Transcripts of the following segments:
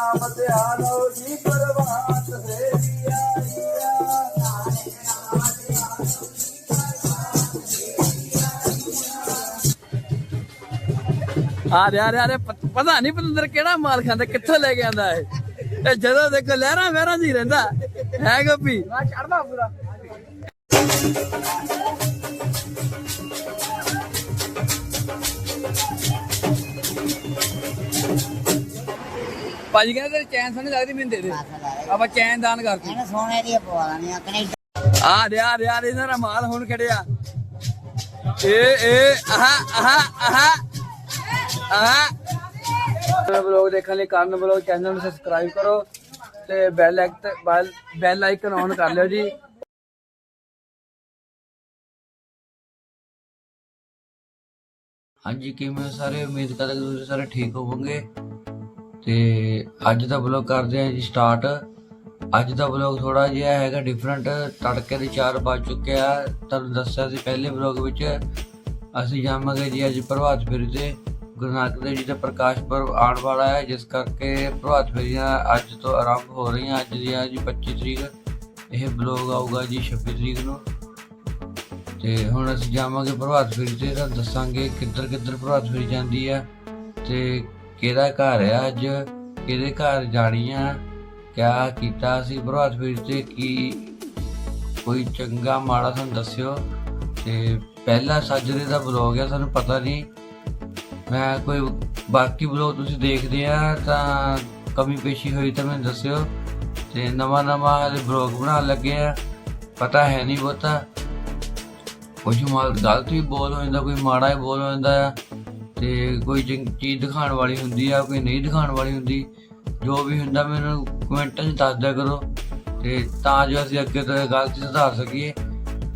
ਨਾਮ ਧਿਆਨੋ ਜੀ ਆਈਆ ਆ। ਪਤਾ ਨਹੀਂ ਪਤੰਦਰ ਕਿਹੜਾ ਮਾਲ ਖਾਂਦਾ ਕਿੱਥੋਂ ਲੈ ਕੇ ਆਂਦਾ ਇਹ? ਇਹ ਜਦੋਂ ਦੇਖੋ ਲਹਿਰਾਂ ਵਹਿਰਾਂ ਜੀ ਰਹਿੰਦਾ। ਹੈ ਗੋਪੀ? ਮੈਂ ਚੜਦਾ ਪੂਰਾ। ਭਾਜੀ ਕਹਿੰਦੇ ਤੇਰੇ ਚੈਨ ਸੋਹਣੀ ਲੱਗਦੀ ਮੈਨੂੰ ਦੇ ਦੇ। ਆਪਾਂ ਚੈਨ ਦਾਨ ਕਰਤੀ ਇਹਨੇ ਸੋਨੇ ਦੀ ਪਵਾ ਲੈਣੀ ਆ ਕੈਨੇਡਾ ਆ ਰਿਹਾ ਇਹਨਾਂ ਦਾ ਮਾਲ ਹੁਣ ਖੜਿਆ। ਏ ਏ ਆਹਾ ਆਹਾ ਆਹਾ ਆਹਾ ਬਲੌਗ ਦੇਖਣ ਲਈ ਕਰਨ ਬਲੌਗ ਚੈਨਲ ਨੂੰ ਸਬਸਕ੍ਰਾਈਬ ਕਰੋ ਤੇ bell icon bell icon on ਕਰ ਲਿਓ ਜੀ। ਹਾਂਜੀ ਕਿਵੇਂ ਸਾਰੇ? ਉਮੀਦ ਕਰਦਾ ਕਿ ਤੁਸੀਂ ਸਾਰੇ ਠੀਕ ਹੋਵੋਗੇ। ਤੇ ਅੱਜ ਦਾ ਵਲੌਗ ਕਰਦੇ ਹਾਂ ਜੀ ਸਟਾਰਟ ਅੱਜ ਦਾ ਵਲੌਗ ਥੋੜਾ ਜਿਹਾ ਹੈਗਾ ਡਿਫਰੈਂਟ ਤੜਕੇ ਦੇ 4 ਵੱਜ ਚੁੱਕੇ ਆ। ਤੁਹਾਨੂੰ ਦੱਸਿਆ ਸੀ ਪਹਿਲੇ ਵਲੌਗ ਵਿੱਚ, ਅਸੀਂ ਜਾਵਾਂਗੇ ਜੀ ਅੱਜ ਪ੍ਰਭਾਤ ਫੇਰੀ ਤੇ। ਗੁਰੂ ਨਾਨਕ ਦੇਵ ਜੀ ਦਾ ਪ੍ਰਕਾਸ਼ ਪੁਰਬ ਆਉਣ ਵਾਲਾ ਹੈ, ਜਿਸ ਕਰਕੇ ਪ੍ਰਭਾਤ ਫੇਰੀਆਂ ਅੱਜ ਤੋਂ ਆਰੰਭ ਹੋ ਰਹੀਆਂ, ਅੱਜ ਦੀ ਆ ਜੀ 25 ਤਰੀਕ। ਇਹ ਵਲੌਗ ਆਊਗਾ ਜੀ 26 ਤਰੀਕ ਨੂੰ। ਤੇ ਹੁਣ ਅਸੀਂ ਜਾਵਾਂਗੇ ਪ੍ਰਭਾਤ ਫੇਰੀ ਤੇ, ਤੁਹਾਨੂੰ ਦੱਸਾਂਗੇ ਕਿੱਧਰ ਕਿੱਧਰ ਪ੍ਰਭਾਤ ਫੇਰੀ ਜਾਂਦੀ ਹੈ। ਤੇ ਕਿਹਦਾ ਘਰ ਆ ਅੱਜ? ਕਿਹਦੇ ਘਰ ਜਾਣੀ ਆ ਕਿਆ ਕੀਤਾ ਸੀ ਪ੍ਰਭਾਤ ਫਿਰ ਤੇ? ਕੀ ਕੋਈ ਚੰਗਾ ਮਾੜਾ ਸਾਨੂੰ ਦੱਸਿਓ? ਤੇ ਪਹਿਲਾ ਸਾਜਰੇ ਦਾ ਬਲੌਗ ਆ, ਸਾਨੂੰ ਪਤਾ ਨਹੀਂ। ਮੈਂ ਕੋਈ ਬਾਕੀ ਬਲੌਗ ਤੁਸੀਂ ਦੇਖਦੇ ਆ, ਤਾਂ ਕਮੀ ਪੇਸ਼ੀ ਹੋਈ ਤਾਂ ਮੈਨੂੰ ਦੱਸਿਓ। ਤੇ ਨਵਾਂ ਨਵਾਂ ਹਲੇ ਬਲੌਗ ਬਣਾਉਣ ਲੱਗੇ ਆ। ਪਤਾ ਹੈ ਨਹੀਂ ਬਹੁਤਾ। ਕੁਝ ਮਾਲ ਗਲਤ ਵੀ ਬੋਲ ਹੋ ਜਾਂਦਾ, ਕੋਈ ਮਾੜਾ ਹੀ ਬੋਲ ਹੋ ਜਾਂਦਾ ਆ। ਤੇ ਕੋਈ ਚੰਗੀ ਚੀਜ਼ ਦਿਖਾਉਣ ਵਾਲੀ ਹੁੰਦੀ ਆ, ਕੋਈ ਨਹੀਂ ਦਿਖਾਉਣ ਵਾਲੀ ਹੁੰਦੀ, ਜੋ ਵੀ ਹੁੰਦਾ ਮੈਨੂੰ ਕਮੈਂਟਾਂ 'ਚ ਦੱਸ ਦਿਆ ਕਰੋ, ਤੇ ਤਾਂ ਜੋ ਅਸੀਂ ਅੱਗੇ ਤੋਂ ਇਹ ਗਲਤੀ ਸੁਧਾਰ ਸਕੀਏ।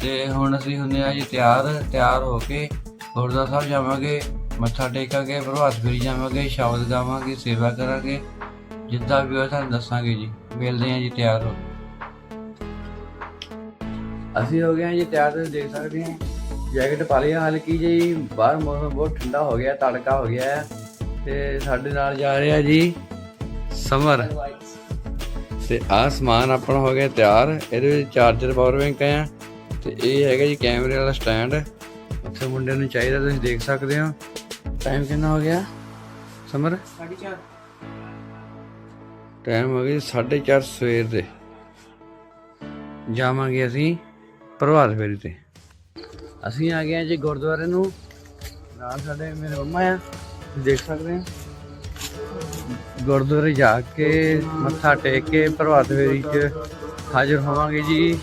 ਤੇ ਹੁਣ ਅਸੀਂ ਹੁੰਦੇ ਆ ਜੀ ਤਿਆਰ ਤਿਆਰ ਹੋ ਕੇ ਗੁਰਦੁਆਰਾ ਸਾਹਿਬ ਜਾਵਾਂਗੇ, ਮੱਥਾ ਟੇਕਾਂਗੇ, ਪ੍ਰਭਾਤ ਫੇਰੀ ਜਾਵਾਂਗੇ, ਸ਼ਬਦ ਗਾਵਾਂਗੇ, ਸੇਵਾ ਕਰਾਂਗੇ, ਜਿੱਦਾਂ ਵੀ ਹੋਇਆ ਤੁਹਾਨੂੰ ਦੱਸਾਂਗੇ ਜੀ। ਮਿਲਦੇ ਆ ਜੀ ਤਿਆਰ ਹੋ ਅਸੀਂ ਹੋ ਗਏ ਹਾਂ ਜੀ ਤਿਆਰ, ਤੁਸੀਂ ਦੇਖ ਸਕਦੇ ਹਾਂ। ਜੈਕਟ ਪਾ ਲਈ ਆ ਹਲਕੀ ਜਿਹੀ ਬਾਹਰ ਮੌਸਮ ਬਹੁਤ ਠੰਡਾ ਹੋ ਗਿਆ ਤੜਕਾ ਹੋ ਗਿਆ ਤੇ ਸਾਡੇ ਨਾਲ ਜਾ ਰਿਹਾ ਜੀ ਸਮਰ। ਤੇ ਆਹ ਸਮਾਨ ਆਪਣਾ ਹੋ ਗਿਆ ਤਿਆਰ ਇਹਦੇ ਵਿੱਚ ਚਾਰਜਰ ਪਾਵਰ ਬੈਂਕ ਆ ਤੇ ਇਹ ਹੈਗਾ ਜੀ ਕੈਮਰੇ ਵਾਲਾ ਸਟੈਂਡ ਉੱਥੇ ਮੁੰਡੇ ਨੂੰ ਚਾਹੀਦਾ ਤੁਸੀਂ ਦੇਖ ਸਕਦੇ ਹੋ। ਟਾਈਮ ਕਿੰਨਾ ਹੋ ਗਿਆ? ਸਮਰ? 4:30 ਟਾਈਮ ਹੋ ਗਿਆ 4:30 ਸਵੇਰ ਦੇ। ਜਾਵਾਂਗੇ ਅਸੀਂ ਪ੍ਰਭਾਤ ਫੇਰੀ ਤੇ। ਅਸੀਂ ਆ ਗਏ ਹਾਂ ਜੀ ਗੁਰਦੁਆਰੇ ਨੂੰ। ਨਾਲ ਸਾਡੇ ਮੇਰੇ ਮੰਮਾ ਆ, ਤੁਸੀਂ ਦੇਖ ਸਕਦੇ ਆ। ਗੁਰਦੁਆਰੇ ਜਾ ਕੇ ਮੱਥਾ ਟੇਕ ਕੇ ਪ੍ਰਭਾਤ ਫੇਰੀ 'ਚ ਹਾਜ਼ਰ ਹੋਵਾਂਗੇ ਜੀ।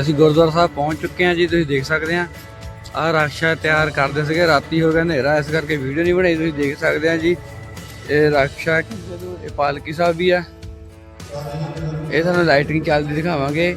ਅਸੀਂ ਗੁਰਦੁਆਰਾ ਸਾਹਿਬ ਪਹੁੰਚ ਚੁੱਕੇ ਹਾਂ ਜੀ, ਤੁਸੀਂ ਦੇਖ ਸਕਦੇ ਆ। ਆਹ ਰਕਸ਼ਾ ਤਿਆਰ ਕਰਦੇ ਸੀਗੇ, ਰਾਤੀ ਹੋ ਗਿਆ ਹਨੇਰਾ, ਇਸ ਕਰਕੇ ਵੀਡੀਓ ਨਹੀਂ ਬਣਾਈ, ਤੁਸੀਂ ਦੇਖ ਸਕਦੇ ਆ ਜੀ। ਇਹ ਰਕਸ਼ਾ ਇਹ ਪਾਲਕੀ ਸਾਹਿਬ ਵੀ ਆ। ਇਹ ਤੁਹਾਨੂੰ ਲਾਈਟਿੰਗ ਚੱਲਦੀ ਦਿਖਾਵਾਂਗੇ।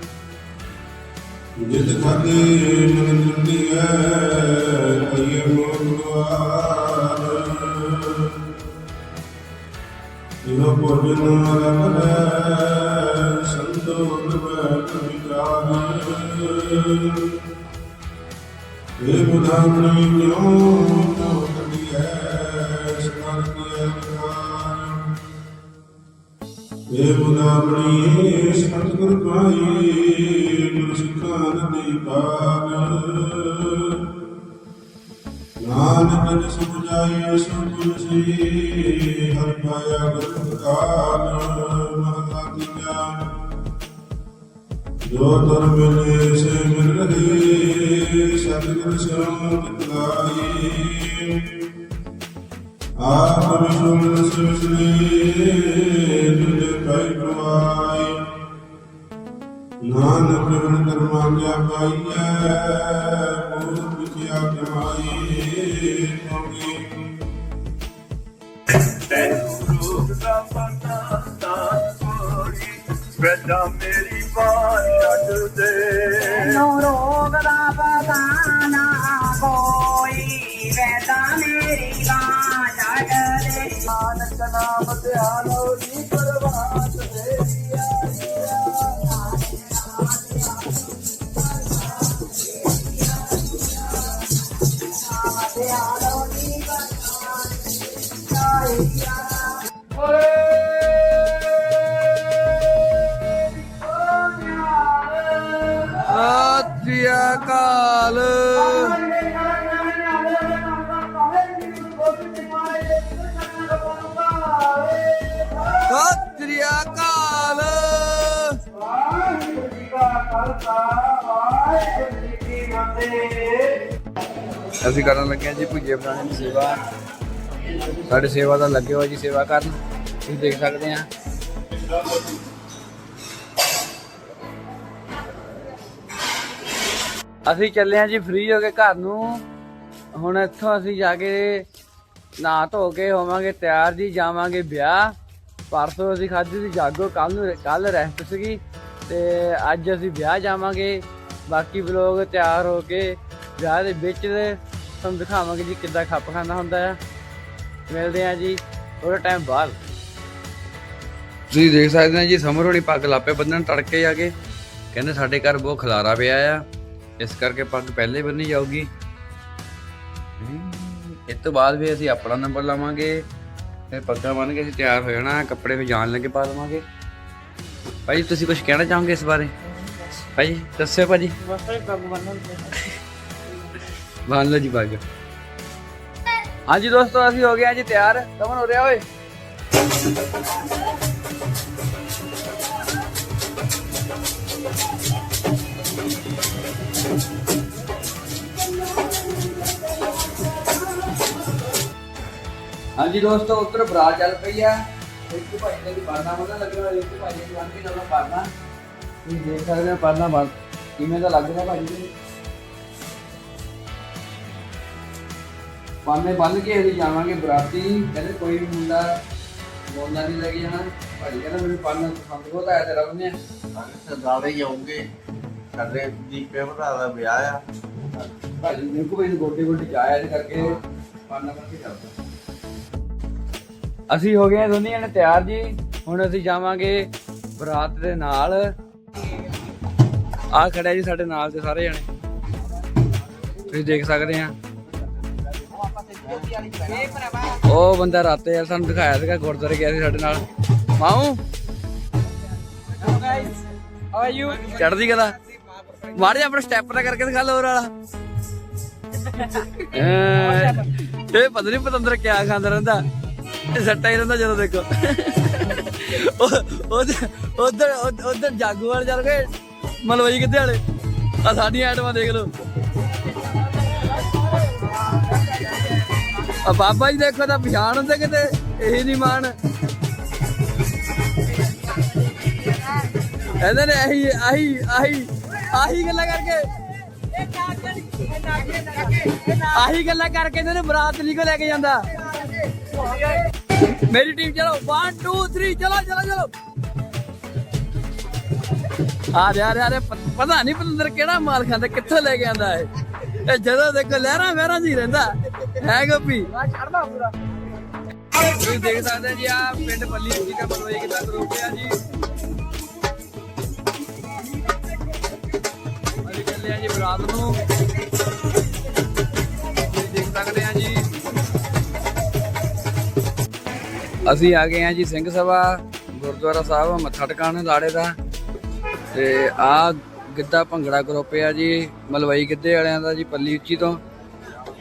ਜਿਤ ਖਾਦੇ ਮਨ ਜੁੰਦੀ ਕਈਏ ਮੋਦਵਾਰ ਜਿਨੋ ਭੋਜਨ ਰਮਨ ਸੰਤੋਖ ਮੈਂ ਕਵਿਕਾਰ ਇਹ ਬੁਧਾਮਣੀ ਕਿਉ ਤੋ ਕਦੀ ਹੈ ਸਮਾਨ ਕੀ ਇਹ ਬੁਧਾਮਣੀ ਸਤਿਗੁਰ ਪਾਈ ਸਿੱਖਾਂ ਦੀ ਪਾਰ ਨਾਨਕ ਜਿਸ ਬੁਝਾਈ ਸੋ ਗੁਰ ਸੀ ਹਰਿ ਪਾਇਆ ਗੁਰ ਕਾਲ ਮਹਲਾ ਦੀਆ ਜੋ ਤਰ ਮਿਲੇ ਸੇ ਮਿਲ ਰਹੇ ਸਤਿਗੁਰ ਸਿਉ ਲਾਈ ਆਪ ਵਿਸ਼ੁਣ ਸਿਵਸਲੀ ਤੁਝੇ ਪਾਈ ਪ੍ਰਵਾਈ ਨਾਨਕ ਵਿਣ ਕਰਮਾ ਕਿਆ ਪਾਈਐ ਮੂਲ ਵਿਖਿਆ ਕਮਾਈ ਮੰਗੀ ਤੈਨੂੰ ਰੂਪ ਦਾ ਪਤਾ ਤਾਂ ਬੇਟਾ ਮੇਰੀ ਬਾਹ ਛੱਡ ਦੇ ਨੋ ਰੋਗ ਦਾ ਪਤਾ ਨਾ ਕੋਈ ਵੇਦਾ ਮੇਰੀ ਬਾਂ ਛੱਡ ਦੇ। ਨਾਨਕ ਨਾਮ ਧਿਆਨੋ ਨੀ ਅਸੀਂ ਕਰਨ ਲੱਗੇ ਹਾਂ ਜੀ ਭੁਜੇ ਬਣਾਉਣ ਦੀ ਸੇਵਾ। ਸਾਡੇ ਸੇਵਾ ਦਾ ਲੱਗੇ ਹੋਏ ਜੀ ਸੇਵਾ ਕਰਨ। ਤੁਸੀਂ ਦੇਖ ਸਕਦੇ ਆ ਅਸੀਂ ਚੱਲੇ ਹਾਂ ਜੀ ਫ੍ਰੀ ਹੋ ਕੇ ਘਰ ਨੂੰ। ਹੁਣ ਇੱਥੋਂ ਅਸੀਂ ਜਾ ਕੇ ਨਹਾ ਧੋ ਕੇ ਹੋਵਾਂਗੇ, ਤਿਆਰ ਜੀ ਜਾਵਾਂਗੇ ਵਿਆਹ। ਪਰਸੋਂ ਅਸੀਂ ਖਾਧੀ ਸੀ ਜਾਗੋ ਕੱਲ ਨੂੰ ਕੱਲ ਰੈਸਟ ਸੀਗੀ। ਤੇ ਅੱਜ ਅਸੀਂ ਵਿਆਹ ਜਾਵਾਂਗੇ। ਬਾਕੀ ਵਲੋਗ ਤਿਆਰ ਹੋ ਕੇ ਵਿਆਹ ਦੇ ਵਿੱਚ ਤੁਹਾਨੂੰ ਦਿਖਾਵਾਂਗੇ ਜੀ ਕਿੱਦਾਂ ਖੱਪ ਖਾਣਾ ਹੁੰਦਾ ਆ ਮਿਲਦੇ ਆ ਜੀ ਥੋੜਾ ਟਾਈਮ ਬਾਅਦ। ਤੁਸੀਂ ਦੇਖ ਸਕਦੇ ਹੋ ਜੀ ਸਮਰ ਹੋਣੀ ਪੱਗ ਲਾਪੇ ਬੰਨਣ ਤੜਕੇ ਜਾ ਕੇ। ਕਹਿੰਦੇ ਸਾਡੇ ਘਰ ਬਹੁਤ ਖਲਾਰਾ ਪਿਆ ਆ। ਇਸ ਕਰਕੇ ਪੱਗ ਪਹਿਲੇ ਬੰਨੀ ਜਾਊਗੀ। ਇਸ ਤੋਂ ਬਾਅਦ ਵੀ ਅਸੀਂ ਆਪਣਾ ਨੰਬਰ ਲਾਵਾਂਗੇ। ਫਿਰ ਪੱਗਾਂ ਬੰਨ ਕੇ ਅਸੀਂ ਤਿਆਰ ਹੋ ਜਾਣਾ ਕੱਪੜੇ ਵੀ ਜਾਣ ਲੱਗੇ ਪਾ ਲਵਾਂਗੇ ਭਾਈ ਤੁਸੀਂ ਕੁਝ ਕਹਿਣਾ ਚਾਹੋਗੇ ਇਸ ਬਾਰੇ? ਭਾਈ ਦੱਸਿਓ ਭਾਜੀ। ਬੰਨ ਲਓ ਜੀ ਪੱਗ ਹਾਂਜੀ ਦੋਸਤੋ, ਅਸੀਂ ਹੋ ਗਏ ਆ ਜੀ ਤਿਆਰ। ਕਮਨ ਹੋ ਰਿਹਾ ਓਏ। ਹਾਂਜੀ ਦੋਸਤੋ ਉੱਤਰ ਬਰਾਤ ਚੱਲ ਪਈ ਆ। ਇੱਕ ਭਾਈ ਨੇ ਵੀ ਪਰਨਾ ਬੰਨ੍ਹਣ ਲੱਗਿਆ ਇੱਕ ਭਾਈ ਨੇ ਬੰਨ ਕੇ ਚੱਲਣਾ ਪਰਨਾ ਤੁਸੀਂ ਦੇਖ ਸਕਦੇ ਹੋ ਪਰਨਾ ਬੰਨ ਕਿਵੇਂ ਦਾ ਲੱਗ ਰਿਹਾ ਭਾਜੀ ਜੀ? ਪਾਨੇ ਬੰਨ ਕੇ ਅਸੀਂ ਜਾਵਾਂਗੇ ਬਰਾਤੀ। ਕਹਿੰਦੇ ਕੋਈ ਵੀ ਮੁੰਡਾ ਬੋਲਦਾ ਨਹੀਂ ਲੱਗ ਜਾਣਾ। ਭਾਜੀ ਕਹਿੰਦਾ ਮੈਨੂੰ ਪਾਨਾ ਪਸੰਦ ਬਹੁਤ ਆਇਆ ਤੇਰਾ ਬੰਨਿਆ ਸਰਦਾਰੇ ਜਾਉਂਗੇ ਸਾਡੇ ਦੀਪੇ ਭਰਾ ਦਾ ਵਿਆਹ ਆ। ਭਾਜੀ ਮੇਰੇ ਕੋਲ ਵੀ ਗੋਡੇ ਗੋਡੇ ਜਾਇਆ ਇਸ ਕਰਕੇ ਪਾਨਾ ਬੰਨ ਕੇ ਚੱਲਦਾ ਅਸੀਂ ਹੋ ਗਏ ਹਾਂ ਦੋਨੇ ਜਣੇ ਤਿਆਰ ਜੀ। ਹੁਣ ਅਸੀਂ ਜਾਵਾਂਗੇ ਬਰਾਤ ਦੇ ਨਾਲ। ਆ ਖੜਿਆ ਜੀ ਸਾਡੇ ਨਾਲ ਦੇ ਸਾਰੇ ਜਣੇ। ਤੁਸੀਂ ਦੇਖ ਸਕਦੇ ਆ ਉਹ ਬੰਦਾ ਰਾਤੇ ਯਾਰ ਸਾਨੂੰ ਦਿਖਾਇਆ ਸੀਗਾ ਗੁਰਦੁਆਰੇ ਗਿਆ ਸੀ ਸਾਡੇ ਨਾਲ। ਮਾਉ ਹਾਊ ਆਰ ਯੂ ਚੜਦੀ ਕਲਾ? ਮਾਰ ਜਾ ਆਪਣਾ ਸਟੈਪ ਨਾ ਕਰਕੇ ਦਿਖਾ ਲੋ ਹੋਰ ਵਾਲਾ। ਇਹ ਪਤਾ ਨਹੀਂ ਪਤੰਦਰ ਕਿਆ ਖਾਂਦਾ ਰਹਿੰਦਾ। ਇਹ ਸੱਟਾ ਹੀ ਰਹਿੰਦਾ ਜਦੋਂ ਦੇਖੋ। ਉਧਰ ਉਧਰ ਉਧਰ ਜਾਗੂ ਵਾਲੇ ਚੱਲ ਗਏ। ਮਲਵਈ ਕਿੱਥੇ ਵਾਲੇ? ਆ ਸਾਡੀਆਂ ਆਈਟਮਾਂ ਦੇਖ ਲਓ। ਆ ਬਾਬਾ ਜੀ ਦੇਖੋ ਤਾਂ ਪਛਾਣ ਹੁੰਦੇ ਕਿਤੇ, ਇਹੀ ਨਹੀਂ ਮਾਣ। ਇਹਦੇ ਨੇ ਆਹੀ ਆਹੀ ਆਹੀ ਆਹੀ ਗੱਲਾਂ ਕਰਕੇ, ਆਹੀ ਗੱਲਾਂ ਕਰਕੇ ਇਹਨਾਂ ਨੇ ਬਰਾਤ ਨਹੀਂ ਕੋ ਲੈ ਕੇ ਜਾਂਦਾ। ਮੇਰੀ ਟੀਮ ਚਲੋ 1 2 3 ਚਲੋ ਚਲੋ ਚਲੋ। ਆ ਰਿਹਾ ਰਿਹਾ ਪਤਾ ਨਹੀਂ ਪਤੰਦਰ ਕਿਹੜਾ ਮਾਲ ਖਾਂਦਾ, ਕਿੱਥੋਂ ਲੈ ਕੇ ਆਂਦਾ ਇਹ? ਇਹ ਜਦੋਂ ਦੇਖੋ ਲਹਿਰਾਂ ਵਹਿਰਾਂ ਜੀ ਰਹਿੰਦਾ। ਹੈ ਗੋਪੀ। ਤੁਸੀਂ ਦੇਖ ਸਕਦੇ ਹੋ ਜੀ ਆ ਪਿੰਡ ਪੱਲੀ ਜੀ ਦਾ ਬਲੋਈ ਕਿਦਾਂ ਗਰੁੱਪ ਜੀ। ਅਸੀਂ ਚੱਲੇ ਆ ਜੀ ਬਰਾਤ ਨੂੰ। ਤੁਸੀਂ ਦੇਖ ਸਕਦੇ ਆ ਜੀ। ਅਸੀਂ ਆ ਗਏ ਆ ਜੀ ਸਿੰਘ ਸਭਾ, ਗੁਰਦੁਆਰਾ ਸਾਹਿਬ, ਮੱਥਾ ਟਿਕਾਣ ਲਾੜੇ ਦਾ। ਤੇ ਆ ਗਿੱਧਾ ਭੰਗੜਾ ਗਰੁੱਪ ਆ ਜੀ ਮਲਵਈ ਗਿੱਧੇ ਵਾਲਿਆਂ ਦਾ ਜੀ ਪੱਲੀ ਉੱਚੀ ਤੋਂ।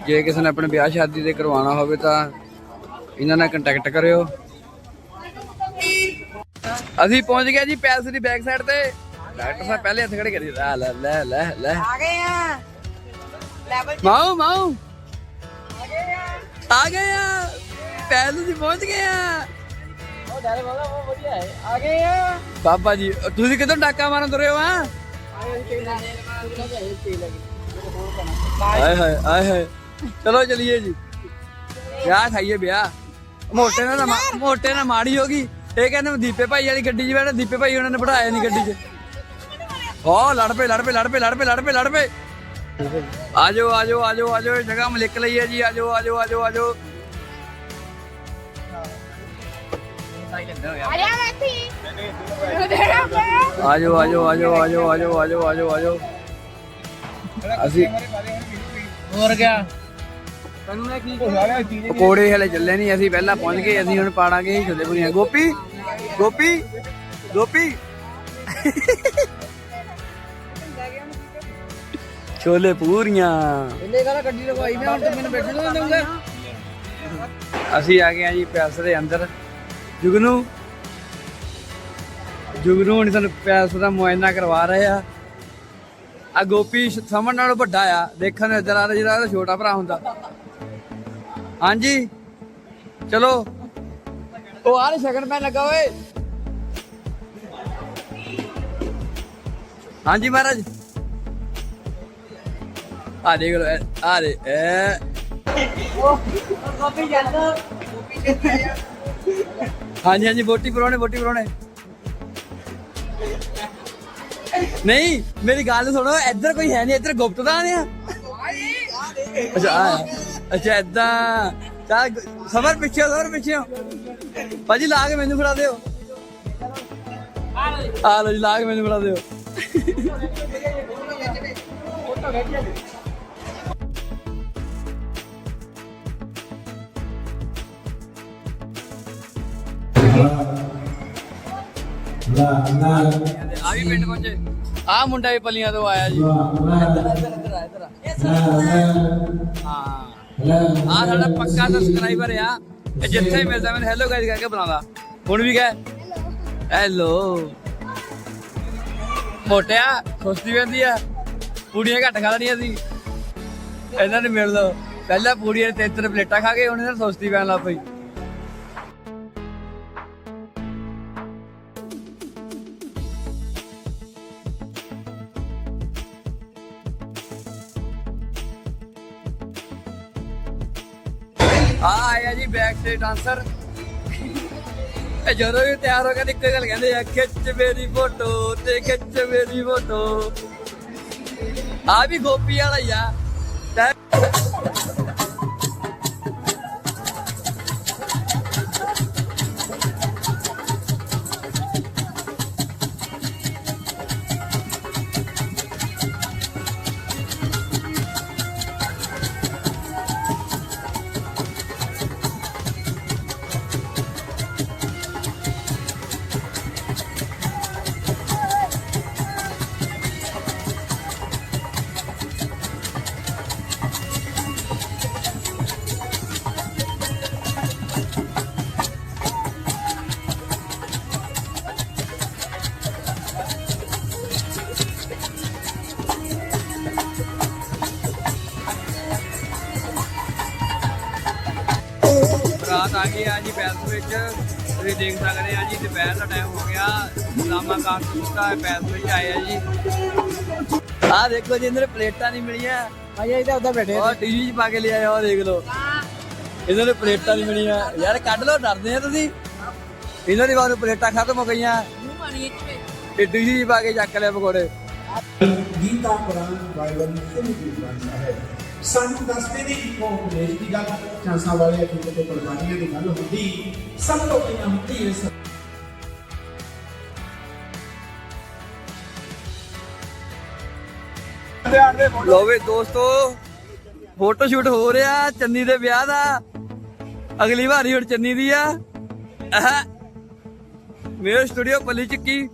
ਜੇ ਕਿਸੇ ਨੇ ਆਪਣੇ ਵਿਆਹ ਸ਼ਾਦੀ ਤੇ ਕਰਵਾਉਣਾ ਹੋਵੇ ਤਾਂ ਇਹਨਾਂ ਨਾਲ ਕੰਟੈਕਟ ਕਰਿਓ। ਅਸੀਂ ਪਹੁੰਚ ਗਏ ਜੀ ਪੈਲਸ ਦੀ ਬੈਕ ਸਾਈਡ ਤੇ। ਡਾਕਟਰ ਸਾਹਿਬ ਪਹਿਲੇ ਹੱਥ ਖੜੇ ਕਰੀ ਲੈ ਲੈ ਲੈ ਲੈ ਲੈ। ਆ ਗਏ ਆ। ਲੈਵਲ ਮਾਉ ਮਾਉ ਆ ਗਏ ਆ। ਪੈਲਸ ਦੀ ਪਹੁੰਚ ਗਏ ਆ। ਉਹ ਡਰ ਵਾਲਾ ਉਹ ਵਧੀਆ ਹੈ। ਆ ਗਏ ਆ। ਬਾਬਾ ਜੀ ਤੁਸੀਂ ਕਿੱਧਰ ਡਾਕਾ ਮਾਰਨ ਤੁਰੇ ਹੋ ਆ ਆਏ ਹਾਏ ਆਏ ਹਾਏ। ਚਲੋ ਚਲੀਏ ਜੀ। ਵਿਆਹ ਖਾਈਏ ਵਿਆਹ। ਮੋਟੇ ਨਾਲ ਤਾਂ ਮਾ- ਮੋਟੇ ਨਾਲ ਮਾੜੀ ਹੋ ਗਈ। ਇਹ ਕਹਿੰਦੇ ਮੈਂ ਦੀਪੇ ਭਾਈ ਵਾਲੀ ਗੱਡੀ 'ਚ ਬੈਠਾ ਦੀਪੇ ਭਾਈ ਉਹਨਾਂ ਨੇ ਬਿਠਾਇਆ ਨਹੀਂ ਗੱਡੀ 'ਚ। ਓ ਲੜ ਪਏ ਲੜ ਪਏ ਲੜ ਪਏ ਲੜ ਪਏ ਲੜ ਪਏ ਲੜ ਪਏ। ਆਜੋ ਆਜੋ ਆਜੋ ਆਜੋ ਇਹ ਜਗ੍ਹਾ ਮਲਿਕ ਲਈ ਹੈ ਜੀ। ਆਜੋ ਆਜੋ ਆਜੋ ਆਜੋ। ਆਇਆ ਬੈਠੀ ਦੇਣਾ ਪਿਆ ਆਜੋ ਆਜੋ ਆਜੋ ਆਜੋ ਆਜੋ ਆਜੋ ਆਜੋ ਆਜੋ। ਅਸੀਂ ਹੋਰ ਗਿਆ ਪਕੌੜੇ ਹਲੇ ਚੱਲੇ ਨਹੀਂ ਅਸੀਂ ਪਹਿਲਾਂ ਪਹੁੰਚ ਗਏ ਅਸੀਂ ਹੁਣ ਪਾੜਾਂਗੇ ਛੋਲੇ ਪੂਰੀਆਂ ਗੋਪੀ ਗੋਪੀ ਗੋਪੀ। ਛੋਲੇ ਪੂਰੀਆਂ ਇਹਨੇ ਕਹਿੰਦਾ ਗੱਡੀ ਲਗਵਾਈ ਮੈਂ ਹੁਣ ਤੇ ਮੈਨੂੰ ਬੈਠਣ ਨਹੀਂ ਦਊਂਗਾ ਅਸੀਂ ਆ ਗਏ ਆ ਜੀ ਪੈਲਸ ਦੇ ਅੰਦਰ। ਜੁਗਨੂ। ਜੁਗਨੂ ਹੁਣ ਸਾਨੂੰ ਪੈਲਸ ਦਾ ਮੁਆਇਨਾ ਕਰਵਾ ਰਹੇ ਆ। ਆ ਗੋਪੀ ਸ਼- ਨਾਲੋਂ ਵੱਡਾ ਆ। ਦੇਖਣ ਨੂੰ ਇਧਰ ਆ ਜਿਹੜਾ ਇਹਦਾ ਛੋਟਾ ਭਰਾ ਹੁੰਦਾ। ਹਾਂਜੀ। ਚਲੋ। ਉਹ ਆ ਸ਼ਗਨ ਪੈਣ ਲੱਗਾ, ਓਏ। ਹਾਂਜੀ ਮਹਾਰਾਜ। ਆ ਦੇਖ ਲੋ ਆ ਦੇ ਐ ਹਾਂਜੀ ਹਾਂਜੀ ਵੋਟੀ ਪਰੋਣੇ ਵੋਟੀ ਪਰੋਣੇ। ਨਹੀਂ, ਮੇਰੀ ਗੱਲ ਸੁਣੋ, ਇੱਧਰ ਕੋਈ ਹੈ ਨਹੀਂ, ਇੱਧਰ ਗੁਪਤਦਾਨ ਆ। ਅੱਛਾ ਆ, ਅੱਛਾ ਏਦਾਂ ਚੱਲ ਸਬਰ ਪਿੱਛੇ ਸਬਰ ਪਿੱਛੇ। ਭਾਜੀ, ਲਾ ਕੇ ਮੈਨੂੰ ਫੜਾ ਦਿਓ। ਆ ਲੋ ਜੀ, ਲਾ ਕੇ ਮੈਨੂੰ ਫੜਾ ਦਿਓ। ਆ ਵੀ ਪਿੰਡ ਪਹੁੰਚੇ ਆ ਮੁੰਡਾ ਵੀ ਪਲੀਆਂ ਤੋਂ ਆਇਆ ਜੀ। ਇੱਧਰ ਹਾਂ। ਆ ਸਾਡਾ ਪੱਕਾ ਸਬਸਕ੍ਰਾਈਬਰ ਆ। ਇਹ ਜਿੱਥੇ ਮਿਲਦਾ, ਮੈਨੂੰ ਹੈਲੋ ਗਾਇਸ ਕਰਕੇ ਬੁਲਾਉਂਦਾ। ਹੁਣ ਵੀ ਕਹੇ ਹੈਲੋ ਮੋਟਿਆ ਸੁਸਤੀ ਪੈਂਦੀ ਆ। ਪੂੜੀਆਂ ਘੱਟ ਖਾ ਲੈਣੀਆਂ ਸੀ। ਇਹਨਾਂ ਨੂੰ ਮਿਲ ਲਓ। ਪਹਿਲਾਂ ਪੂੜੀਆਂ ਤੇ ਤਿੰਨ ਪਲੇਟਾਂ ਖਾ ਕੇ ਹੁਣ ਇਹਨਾਂ ਨੂੰ ਸੁਸਤੀ ਪੈਣ ਲੱਗ ਪਈ। ਜੀ ਡਾਂਸਰ ਇਹ ਜਦੋਂ ਵੀ ਤਿਆਰ ਹੋ ਕੇ ਇੱਕ ਗੱਲ ਕਹਿੰਦੇ ਆ, ਖਿੱਚ ਮੇਰੀ ਫੋਟੋ ਤੇ ਖਿੱਚ ਮੇਰੀ ਫੋਟੋ। ਆ ਵੀ ਗੋਪੀ ਵਾਲਾ ਹੀ ਆ। ਦਾ ਪੈਲਸ ਵਿੱਚ ਆਏ ਆ ਜੀ। ਆ ਦੇਖੋ ਜੀ ਇਹਨਾਂ ਪਲੇਟਾਂ ਨਹੀਂ ਮਿਲੀਆਂ। ਭਾਈ ਇਹਦਾ ਉੱਧਰ ਬੈਠੇ ਉਹ ਟੀਵੀ 'ਚ ਪਾ ਕੇ ਲਿਆਏ ਉਹ ਦੇਖ ਲਓ। ਇਹਨਾਂ ਨੂੰ ਪਲੇਟਾਂ ਨਹੀਂ ਮਿਲੀਆਂ। ਯਾਰ ਕੱਢ ਲਓ ਡਰਦੇ ਆ ਤੁਸੀਂ। ਇਹਨਾਂ ਦੀ ਬਾਅਦ ਪਲੇਟਾਂ ਖਤਮ ਹੋ ਗਈਆਂ। ਇਹ ਟੀਵੀ 'ਚ ਪਾ ਕੇ ਚੱਕ ਲਿਆ ਪਕੌੜੇ। ਗੀਤਾ ਕੁਰਾਨ ਬਾਈਬਲ ਤੇ ਵੀ ਬਣਦਾ ਹੈ? ਸਾਨੂੰ ਦੱਸਦੇ ਨੇ ਕਿ ਕੌਮ ਦੇਸ਼ ਦੀ ਗੱਲ। ਚਾਂਸਾ ਵਾਲੇ ਅਖੀਰ ਤੇ ਕੁਰਬਾਨੀਆਂ ਦੀ ਗੱਲ ਹੁੰਦੀ। ਸਭ ਤੋਂ ਪਹਿਲਾਂ ਹੁੰਦੀ ਹੈ ਸ- ਲੋ ਦੋਸਤੋ, ਫੋਟੋ ਸ਼ੂਟ ਹੋ ਰਿਹਾ, ਚੰਨੀ ਦੇ ਵਿਆਹ ਦਾ। ਅਗਲੀ ਵਾਰੀ ਹੁਣ ਚੰਨੀ ਦੀ ਆ। ਮੇਰੇ ਸਟੂਡੀਓ ਪੱਲੀ ਚੱਕੀ,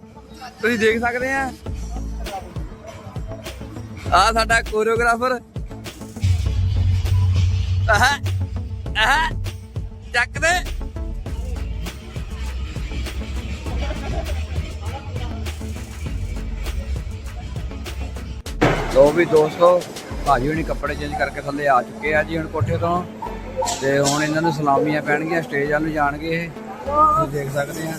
ਤੁਸੀਂ ਦੇਖ ਸਕਦੇ ਆ। ਆ ਸਾਡਾ ਕੋਰੀਓਗ੍ਰਾਫਰ ਆਹ ਆਹ ਚੱਕ ਦੇ। ਲੋ ਵੀ ਦੋਸਤੋ, ਭਾਜੀ ਹੁਣੀ ਕੱਪੜੇ ਚੇਂਜ ਕਰਕੇ ਥੱਲੇ ਆ ਚੁੱਕੇ ਆ ਜੀ ਹੁਣ ਕੋਠੇ ਤੋਂ। ਤੇ ਹੁਣ ਇਹਨਾਂ ਨੂੰ ਸਲਾਮੀਆਂ ਪੈਣਗੀਆਂ ਸਟੇਜ ਵੱਲ ਨੂੰ ਜਾਣਗੇ ਇਹ। ਤੁਸੀਂ ਦੇਖ ਸਕਦੇ ਆ।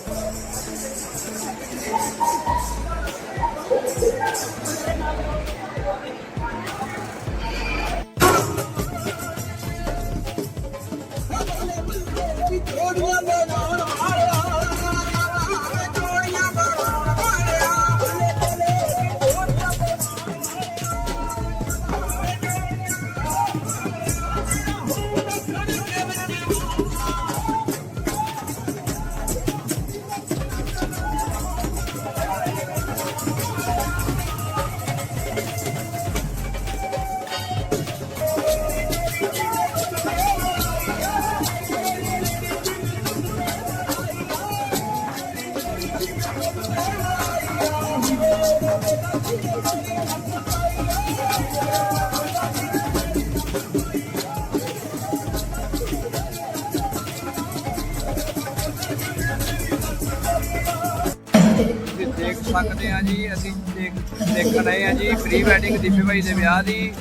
ਪ੍ਰੀ ਵੈਡਿੰਗ ਦੀਪੇ ਭਾਈ ਦੇ ਵਿਆਹ ਦੀ।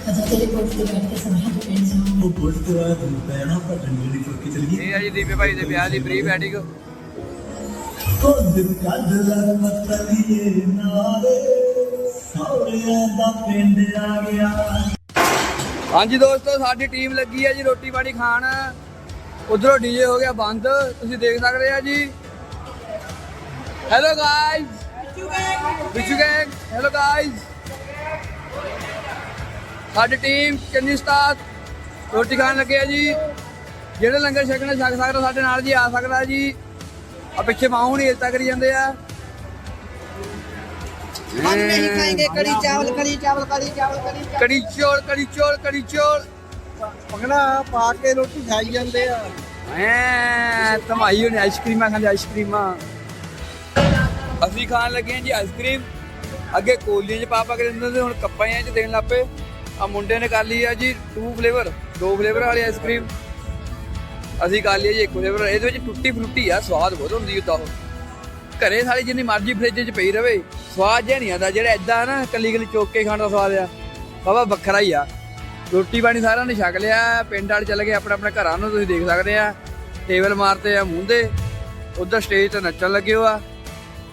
ਉਹ ਪੁੱਤ ਤੋਂ ਬਾਅਦ ਪੈਣਾ ਪਟਣ ਜਿਹੜੀ ਫੁਰਕੀ ਚਲ ਗਈ ਇਹ ਆ ਜੀ ਦੀਪੇ ਭਾਈ ਦੇ ਵਿਆਹ ਦੀ ਪ੍ਰੀ ਵੈਡਿੰਗ। ਉਹ ਦਿਨ ਕੱਢ ਮਤਲੀਏ ਨਾਲੇ ਸੌਰਿਆਂ ਦਾ ਪਿੰਡ ਆ ਗਿਆ ਹਾਂਜੀ ਦੋਸਤੋ ਸਾਡੀ ਟੀਮ ਲੱਗੀ ਹੈ ਜੀ ਰੋਟੀ ਪਾਣੀ ਖਾਣ। ਉਧਰੋਂ ਡੀਜੇ ਹੋ ਗਿਆ ਬੰਦ। ਤੁਸੀਂ ਦੇਖ ਸਕਦੇ ਆ ਜੀ। Hello guys Vichu gang hello guys ਸਾਡੀ ਟੀਮ ਚੰਨੀ ਸਟਾਰ ਰੋਟੀ ਖਾਣ ਲੱਗੇ ਆ ਜੀ ਜਿਹੜੇ ਲੰਗਰ ਛਕਣਾ ਛਕ ਸਕਦਾ ਸਾਡੇ ਨਾਲ ਜੀ ਆ ਸਕਦਾ ਜੀ ਆ ਪਿੱਛੇ ਮਾਹੂ ਨਹੀਂ ਇਲਤਾ ਕਰੀ ਜਾਂਦੇ ਆ हम नहीं खाएंगे कड़ी चावल कड़ी चावल कड़ी चावल कड़ी चावल ਕੜੀ ਚੋਲ ਕੜੀ ਚੋਲ ਕੜੀ ਚੋਲ ਪਕੜਾ ਪਾ ਕੇ ਰੋਟੀ ਖਾਈ ਜਾਂਦੇ ਆ ਐ ਤਮਾਈ ਉਹਨੇ ਆਈਸਕ੍ਰੀਮਾਂ ਖਾਂਦੇ ਆਈਸਕ੍ਰੀਮਾਂ ਅਸੀਂ ਖਾਣ ਲੱਗੇ ਹਾਂ ਜੀ ਆਈਸਕ੍ਰੀਮ ਅੱਗੇ ਕੋਲੀਆਂ 'ਚ ਪਾ ਪਾ ਕੇ ਦਿੰਦੇ ਸੀ ਹੁਣ ਕੱਪਾਂ 'ਚ ਦੇਣ ਲੱਪੇ ਆ ਮੁੰਡੇ ਨੇ ਕਰ ਲਈ ਆ ਜੀ ਟੂ ਫਲੇਵਰ ਦੋ ਫਲੇਵਰ ਵਾਲੀ ਆਈਸਕ੍ਰੀਮ ਅਸੀਂ ਕਰ ਲਈ ਜੀ ਇੱਕ ਫਲੇਵਰ ਇਹਦੇ ਵਿੱਚ ਟੁੱਟੀ ਫਰੂਟੀ ਆ, ਸਵਾਦ ਬਹੁਤ ਹੁੰਦੀ ਉਦਾਂ ਉਹ। ਘਰੇ ਸਾਰੀ ਜਿੰਨੀ ਮਰਜ਼ੀ ਫ੍ਰਿਜ 'ਚ ਪਈ ਰਵੇ, ਸਵਾਦ ਜਿਹਾ ਨਹੀਂ ਆਉਂਦਾ, ਜਿਹੜਾ ਐਦਾਂ ਨਾ ਕੱਲੀ ਕੱਲੀ ਚੋਕ ਕੇ ਖਾਣ ਦਾ ਸਵਾਦ ਆ। ਬਾਬਾ ਵੱਖਰਾ ਹੀ ਆ। ਰੋਟੀ ਪਾਣੀ ਸਾਰਿਆਂ ਨੇ ਛਕ ਲਿਆ, ਪਿੰਡ ਵਾਲੇ ਚੱਲ ਗਏ ਆਪਣੇ ਆਪਣੇ ਘਰਾਂ ਨੂੰ, ਤੁਸੀਂ ਦੇਖ ਸਕਦੇ ਆ। ਟੇਬਲ ਮਾਰਤੇ ਆ ਮੂੰਹ ਦੇ, ਉਧਰ ਸਟੇਜ ਤੇ ਨੱਚਣ ਲੱਗੇ ਹੋ ਆ।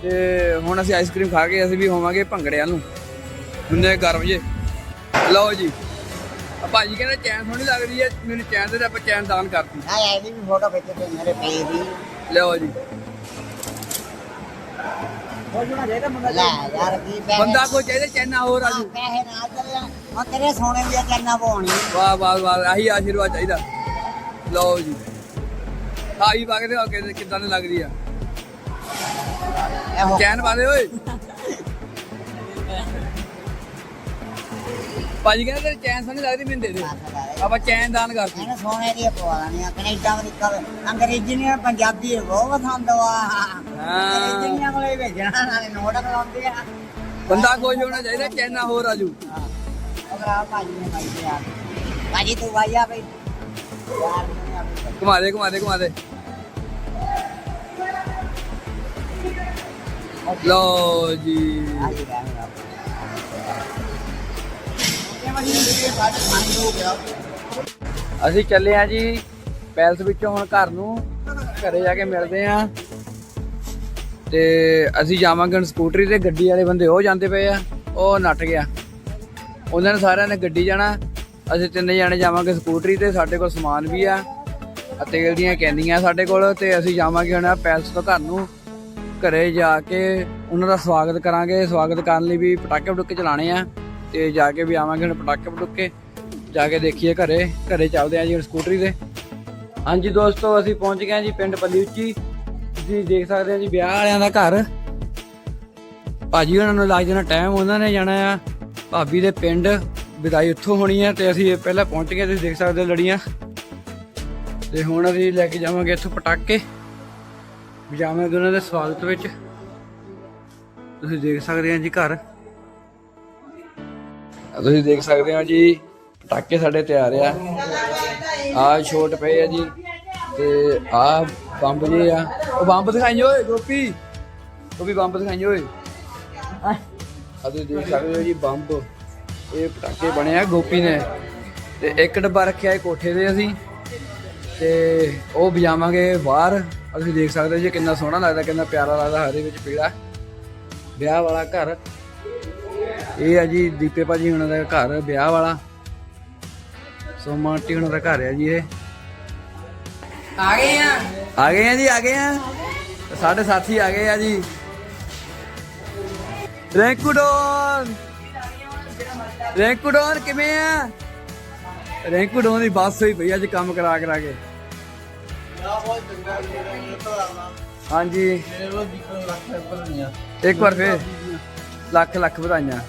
ਤੇ ਹੁਣ ਅਸੀਂ ਆਈਸਕ੍ਰੀਮ ਖਾ ਕੇ ਅਸੀਂ ਵੀ ਹੋਵਾਂਗੇ ਭੰਗੜਿਆਂ ਨੂੰ। ਹੁੰਨੇ 11 ਵਜੇ। ਲਓ ਜੀ। ਆ ਭਾਜੀ ਕਹਿੰਦਾ ਚੈਨ ਸੋਹਣੀ ਲੱਗ ਰਹੀ ਮੈਨੂੰ ਚੈਨ ਦੇ ਆਪਾਂ ਚੈਨ ਦਾਨ ਕਰਤੀ। ਹਾਂ ਇਹਦੀ ਵੀ ਫੋਟੋ ਖਿੱਚ ਕੇ ਮੇਰੇ ਪਈ ਦੀ। ਲਓ ਜੀ। ਬੰਦਾ ਕੋ ਚਾਹੀਦਾ ਚੈਨਾ ਹੋਰ ਆਜੂ ਪੈਸੇ ਨਾਲ ਚੱਲਿਆ। ਆ ਤੇਰੇ ਸੋਨੇ ਦੀਆਂ ਚੈਨਾ ਪਵਾਉਣੀ ਵਾਹ ਵਾਹ ਵਾਹ। ਆਹੀ ਆਸ਼ੀਰਵਾਦ ਚਾਹੀਦਾ। ਲਓ ਜੀ। ਆਈ ਪਾ ਕੇ ਕਿਦਾਂ ਦੀ ਲੱਗਦੀ ਆ। ਚੈਨ ਵਾਲੇ ਓਏ। ਭਾਜੀ ਕਹਿੰਦੇ ਤੇਰੀ ਚੈਨ ਸੋਹਣੀ ਲੱਗਦੀ ਮੈਨੂੰ ਦੇ ਦੇ ਆਪਾਂ ਚੈਨ ਦਾਨ ਕਰਤੀ ਇਹਨੇ ਸੋਨੇ ਦੀ ਪਵਾਉਣੀ ਆ ਕੈਨੇਡਾ ਅਮਰੀਕਾ ਅੰਗਰੇਜ਼ੀ ਨੇ ਪੰਜਾਬੀ ਬਹੁਤ ਪਸੰਦ ਵਾ ਅੰਗਰੇਜ਼ੀਆਂ ਕੋਲੇ ਭੇਜਣਾ ਨਾਲੇ ਨੋਟ ਕਰਾਉਂਦੇ ਆ। ਬੰਦਾ ਖੁਸ਼ ਹੋਣਾ ਚਾਹੀਦਾ ਚੈਨਾ ਹੋਰ ਆਜੂ ਅਗਰਾ ਭਾਜੀ ਨੇ ਭਾਈ ਯਾਰ ਭਾਜੀ ਤੂੰ ਭਾਈ ਆ ਬਈ। ਯਾਰ ਆ ਘੁਮਾ ਦੇ ਘੁਮਾ ਦੇ ਘੁਮਾ ਦੇ। ਲਓ ਜੀ। ਅਸੀਂ ਚੱਲੇ ਆ ਜੀ ਪੈਲਸ ਵਿੱਚੋਂ ਹੁਣ ਘਰ ਨੂੰ। ਘਰੇ ਜਾ ਕੇ ਮਿਲਦੇ ਆ ਤੇ ਅਸੀਂ ਜਾਵਾਂਗੇ ਹੁਣ ਸਕੂਟਰੀ ਤੇ, ਗੱਡੀ ਵਾਲੇ ਬੰਦੇ ਉਹ ਜਾਂਦੇ ਪਏ ਆ, ਉਹ ਨੱਟ ਗਿਆ। ਉਹਨਾਂ ਨੇ ਸਾਰਿਆਂ ਨੇ ਗੱਡੀ ਜਾਣਾ। ਅਸੀਂ ਤਿੰਨੇ ਜਾਣੇ ਜਾਵਾਂਗੇ ਸਕੂਟਰੀ ਤੇ, ਸਾਡੇ ਕੋਲ ਸਮਾਨ ਵੀ ਆ। ਆ ਤੇਲ ਦੀਆਂ ਕੈਨੀਆਂ ਸਾਡੇ ਕੋਲ ਤੇ ਅਸੀਂ ਜਾਵਾਂਗੇ ਹੁਣ ਪੈਲਸ ਤੋਂ ਘਰ ਨੂੰ। ਘਰੇ ਜਾ ਕੇ ਉਹਨਾਂ ਦਾ ਸਵਾਗਤ ਕਰਾਂਗੇ। ਸਵਾਗਤ ਕਰਨ ਲਈ ਵੀ ਪਟਾਕੇ ਪਟੂਕੇ ਚਲਾਣੇ ਆ ਤੇ ਜਾ ਕੇ ਵੀ ਆਵਾਂਗੇ ਹੁਣ ਪਟਾਕੇ ਪਟੂਕੇ। ਜਾ ਕੇ ਦੇਖੀਏ ਘਰੇ। ਘਰੇ ਚੱਲਦੇ ਆ ਜੀ ਹੁਣ ਸਕੂਟਰੀ ਤੇ। ਹਾਂਜੀ ਦੋਸਤੋ, ਅਸੀਂ ਪਹੁੰਚ ਗਏ ਹਾਂ ਜੀ ਪਿੰਡ ਪੱਲੀ ਉੱਚੀ ਤੁਸੀਂ ਦੇਖ ਸਕਦੇ ਆ ਜੀ ਵਿਆਹ ਵਾਲਿਆਂ ਦਾ ਘਰ। ਭਾਜੀ ਉਹਨਾਂ ਨੂੰ ਲੱਗ ਜਾਣਾ ਟਾਈਮ ਉਹਨਾਂ ਨੇ ਜਾਣਾ ਆ। ਭਾਬੀ ਦੇ ਪਿੰਡ ਵਿਦਾਈ ਉੱਥੋਂ ਹੋਣੀ ਆ ਤੇ ਅਸੀਂ ਪਹਿਲਾਂ ਪਹੁੰਚ ਗਏ, ਤੁਸੀਂ ਦੇਖ ਸਕਦੇ ਹੋ ਲੜੀਆਂ। ਤੇ ਹੁਣ ਅਸੀਂ ਲੈ ਕੇ ਜਾਵਾਂਗੇ ਇੱਥੋਂ ਪਟਾਕੇ। ਜਾਵਾਂਗੇ ਉਹਨਾਂ ਦੇ ਸਵਾਗਤ ਵਿੱਚ। ਤੁਸੀਂ ਦੇਖ ਸਕਦੇ ਆ ਜੀ ਘਰ। ਤੁਸੀਂ ਦੇਖ ਸਕਦੇ ਹੋ ਜੀ, ਪਟਾਕੇ ਸਾਡੇ ਤਿਆਰ ਆ। ਆ ਛੋਟ ਪਏ ਆ ਜੀ, ਤੇ ਆ ਬੰਬ ਜੇ ਆ। ਉਹ ਬੰਬ ਦਿਖਾਈ ਓਏ, ਗੋਪੀ। ਉਹ ਵੀ ਬੰਬ ਦਿਖਾਈ ਓਏ। ਆ ਤੁਸੀਂ ਦੇਖ ਸਕਦੇ ਹੋ ਜੀ ਬੰਬ। ਇਹ ਪਟਾਕੇ ਬਣੇ ਆ ਗੋਪੀ ਨੇ। ਤੇ ਇੱਕ ਡੱਬਾ ਰੱਖਿਆ ਹੈ ਕੋਠੇ ਤੇ ਅਸੀਂ। ਤੇ ਉਹ ਵਜਾਵਾਂਗੇ ਬਾਹਰ। ਅਸੀਂ ਦੇਖ ਸਕਦੇ ਜੀ ਕਿੰਨਾ ਸੋਹਣਾ ਲੱਗਦਾ ਕਿੰਨਾ ਪਿਆਰਾ ਲੱਗਦਾ ਹਰੇ ਵਿੱਚ ਪੀੜਾ ਵਿਆਹ ਵਾਲਾ ਘਰ। ਇਹ ਆ ਜੀ ਦੀਪੇ ਭਾਜੀ ਹੁਣਾਂ ਦਾ ਘਰ ਵਿਆਹ ਵਾਲਾ। ਸੋਮਾ ਆਂਟੀ ਹੁਣਾਂ ਦਾ ਘਰ ਹੈ ਜੀ ਇਹ। ਆ ਗਏ ਆ। ਆ ਗਏ ਆ ਜੀ ਆ ਗਏ ਆ। ਸਾਡੇ ਸਾਥੀ ਆ ਗਏ ਆ ਜੀ। ਰੈਂਕੂਡੋਨ। ਰੈਂਕੂਡੋਨ ਕਿਵੇਂ ਆ? ਰੈਂਕੂਡੋਨ ਦੀ ਬੱਸ ਹੋਈ ਪਈ ਅੱਜ ਕੰਮ ਕਰਾ ਕਰਾ ਕੇ। ਹਾਂਜੀ। ਇੱਕ ਵਾਰ ਫੇਰ ਲੱਖ ਲੱਖ ਵਧਾਈਆਂ।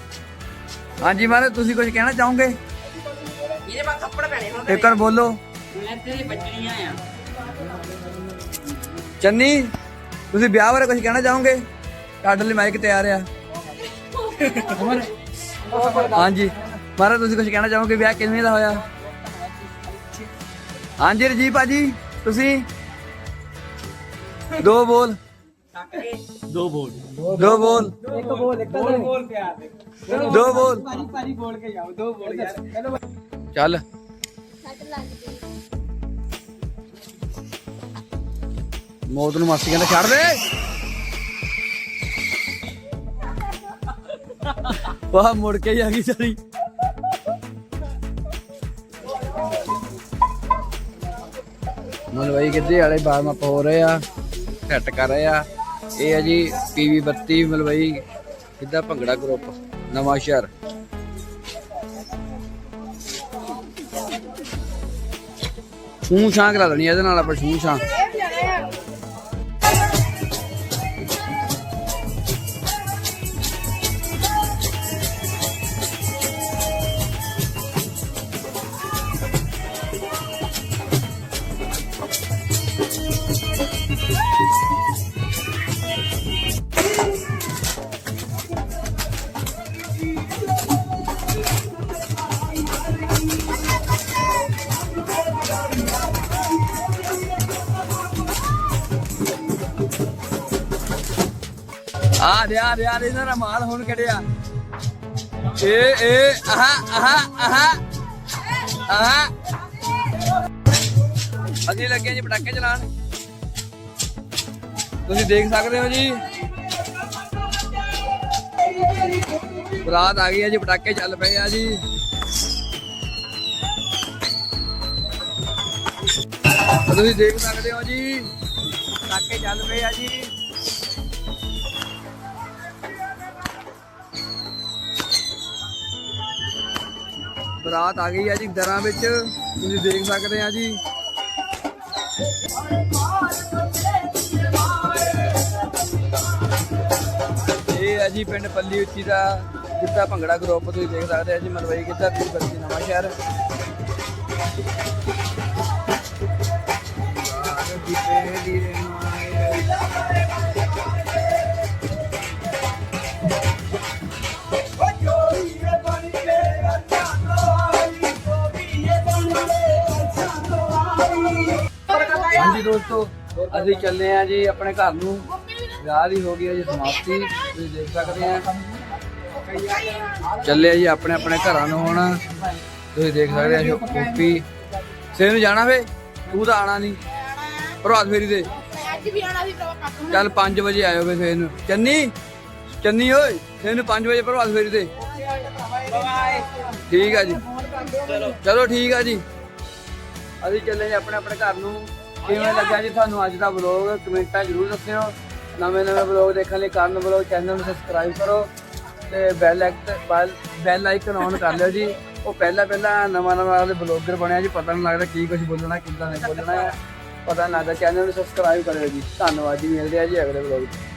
ਹਾਂਜੀ ਮਹਾਰਾਜ ਤੁਸੀਂ ਕੁਝ ਕਹਿਣਾ ਚਾਹੋਗੇ? ਇਹਦੇ ਬਾਅਦ ਥੱਪੜ ਪੈਣੇ ਹੁਣ। ਇੱਕ ਵਾਰ ਬੋਲੋ। ਮੈਂ ਤੇਰੀ ਬੱਚੜੀਆਂ ਆ। ਚੰਨੀ ਤੁਸੀਂ ਵਿਆਹ ਬਾਰੇ ਕੁਝ ਕਹਿਣਾ ਚਾਹੋਗੇ? ਤੁਹਾਡੇ ਲਈ ਮਾਈਕ ਤਿਆਰ ਆ। ਹਾਂਜੀ। ਮਹਾਰਾਜ ਤੁਸੀਂ ਕੁਝ ਕਹਿਣਾ ਚਾਹੋਗੇ? ਵਿਆਹ ਕਿਵੇਂ ਦਾ ਹੋਇਆ? ਹਾਂਜੀ ਰਜੀ ਭਾਜੀ। ਤੁਸੀਂ? ਦੋ ਬੋਲ। ਦੋ ਬੋਲ। ਦੋ ਬੋਲ। ਇੱਕ ਬੋਲ ਇੱਕ ਬੋਲ ਪਿਆਰ ਦੇ। ਦੋ ਬੋਲ। ਭਾਜੀ ਭਾਜੀ ਬੋਲ ਕੇ ਜਾਓ ਦੋ ਬੋਲ ਯਾਰ। ਚੱਲ। ਮੌਤ ਨੂੰ ਮਾਸੀ ਕਹਿੰਦਾ ਛੱਡ ਦੇ। ਵਾਹ ਮੁੜ ਕੇ ਹੀ ਆ ਗਈ ਸਾਰੀ ਮਲਵਈ ਗਿੱਧੇ ਵਾਲੇ ਬਾਰਮ ਆਪਾਂ ਹੋ ਰਹੇ ਆ ਸੈੱਟ ਕਰ ਰਹੇ ਆ। ਇਹ ਹੈ ਜੀ PV 32 Malwai Giddha Bhangra group Nawanshahr. ਛੂੰ ਛਾਂ ਕਰਾ ਦੇਣੀ ਇਹਦੇ ਨਾਲ ਆਪਾਂ ਛੂੰ ਛਾਂ। ਆ ਦੇ ਆ ਦੇ ਆ ਦੇ, ਇਹਨਾਂ ਦਾ ਮਾਲ ਹੁਣ ਕੜਿਆ ਏ ਏ ਆਹਾ ਆਹਾ ਆਹਾ ਆਹਾ ਅਸੀਂ ਲੱਗੇ ਜੀ ਪਟਾਕੇ ਚਲਾਣ ਤੁਸੀਂ ਦੇਖ ਸਕਦੇ ਹੋ ਜੀ। ਰਾਤ ਆ ਗਈ ਹੈ ਜੀ, ਪਟਾਕੇ ਚੱਲ ਪਏ ਆ ਜੀ। ਤੁਸੀਂ ਦੇਖ ਸਕਦੇ ਹੋ ਜੀ, ਪਟਾਕੇ ਚੱਲ ਪਏ ਆ ਜੀ। ਬਰਾਤ ਆ ਗਈ ਆ ਜੀ ਦਰਾਂ ਵਿੱਚ। ਤੁਸੀਂ ਦੇਖ ਸਕਦੇ ਆ ਜੀ। ਇਹ ਆ ਜੀ ਪਿੰਡ ਪੱਲੀ ਉੱਚੀ ਦਾ ਗਿੱਧਾ ਭੰਗੜਾ ਗਰੁੱਪ ਤੁਸੀਂ ਦੇਖ ਸਕਦੇ ਆ ਜੀ, ਮਲਵਈ ਗਿੱਧਾ, ਪੀਰ ਬੱਤੀ ਨਵਾਂ ਸ਼ਹਿਰ। ਹਾਂਜੀ ਦੋਸਤੋ, ਅਸੀਂ ਚੱਲੇ ਆ ਜੀ ਆਪਣੇ ਘਰ ਨੂੰ। ਵਿਆਹ ਦੀ ਹੋ ਗਈ ਹੈ ਜੀ ਸਮਾਪਤੀ। ਤੁਸੀਂ ਦੇਖ ਸਕਦੇ ਆ ਚੱਲੇ ਆ ਜੀ ਆਪਣੇ ਆਪਣੇ ਘਰਾਂ ਨੂੰ ਹੁਣ। ਤੁਸੀਂ ਦੇਖ ਸਕਦੇ ਆ ਜੋ ਕੋਪੀ ਸੇ ਨੂੰ ਜਾਣਾ ਵੇ? ਤੂੰ ਤਾਂ ਆਣਾ ਨਹੀਂ। ਪ੍ਰਭਾਤ ਫੇਰੀ ਦੇ। ਚੱਲ 5 ਵਜੇ ਆਇਓ ਵੇ ਫੇਰ ਨੂੰ। ਚੰਨੀ? ਚੰਨੀ ਓਏ ਫੇਰ ਨੂੰ 5 ਵਜੇ ਪ੍ਰਭਾਤ ਫੇਰੀ ਦੇ। ਠੀਕ ਆ ਜੀ। ਚਲੋ ਠੀਕ ਆ ਜੀ। ਅਸੀਂ ਚੱਲੇ ਜੀ ਆਪਣੇ ਆਪਣੇ ਘਰ ਨੂੰ। ਕਿਵੇਂ ਲੱਗਾ ਜੀ ਤੁਹਾਨੂੰ ਅੱਜ ਦਾ ਵਲੌਗ ਕਮੈਂਟਾਂ ਜ਼ਰੂਰ ਦੱਸਿਓ। ਨਵੇਂ ਨਵੇਂ ਵਲੌਗ ਦੇਖਣ ਲਈ ਕਰਨ ਵਲੌਗ ਚੈਨਲ ਨੂੰ ਸਬਸਕ੍ਰਾਈਬ ਕਰੋ ਤੇ bell icon bell icon on ਕਰ ਲਿਓ ਜੀ। ਉਹ ਪਹਿਲਾਂ ਪਹਿਲਾਂ ਨਵਾਂ ਨਵਾਂ ਵਾਲੇ ਬਲੌਗਰ ਬਣਿਆ ਜੀ, ਪਤਾ ਨਹੀਂ ਲੱਗਦਾ ਕੀ ਕੁਝ ਬੋਲਣਾ, ਕਿੱਦਾਂ ਨਹੀਂ ਬੋਲਣਾ। ਪਤਾ ਨਹੀਂ ਲੱਗਦਾ ਚੈਨਲ ਨੂੰ ਸਬਸਕ੍ਰਾਈਬ ਕਰਿਓ ਜੀ। ਧੰਨਵਾਦ ਜੀ, ਮਿਲਦੇ ਆ ਜੀ ਅਗਲੇ ਵਲੌਗ 'ਚ।